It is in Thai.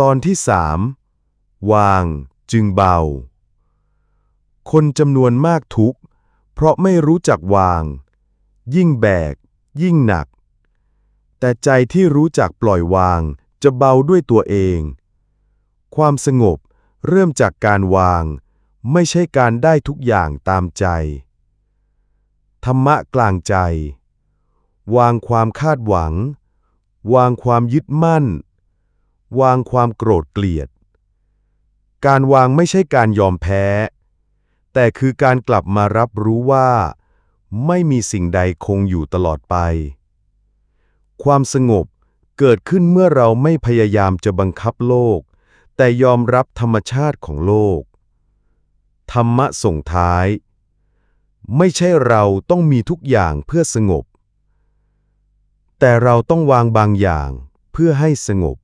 ตอนที่สามวางจึงเบา คนจำนวนมากทุกข์ เพราะไม่รู้จักวาง ยิ่งแบก ยิ่งหนัก แต่ใจที่รู้จักปล่อยวางจะเบาด้วยตัวเอง ความสงบเริ่มจากการวาง ไม่ใช่การได้ทุกอย่างตามใจ ธรรมะกลางใจ วางความคาดหวัง วางความยึดมั่น วางความโกรธเกลียด การวางไม่ใช่การยอมแพ้ แต่คือการกลับมารับรู้ว่า ไม่มีสิ่งใดคงอยู่ตลอดไป ความสงบเกิดขึ้นเมื่อเราไม่พยายามจะบังคับโลก แต่ยอมรับธรรมชาติของโลก ธรรมะส่งท้าย ไม่ใช่เราต้องมีทุกอย่างเพื่อสงบ แต่เราต้องวางบางอย่างเพื่อให้สงบ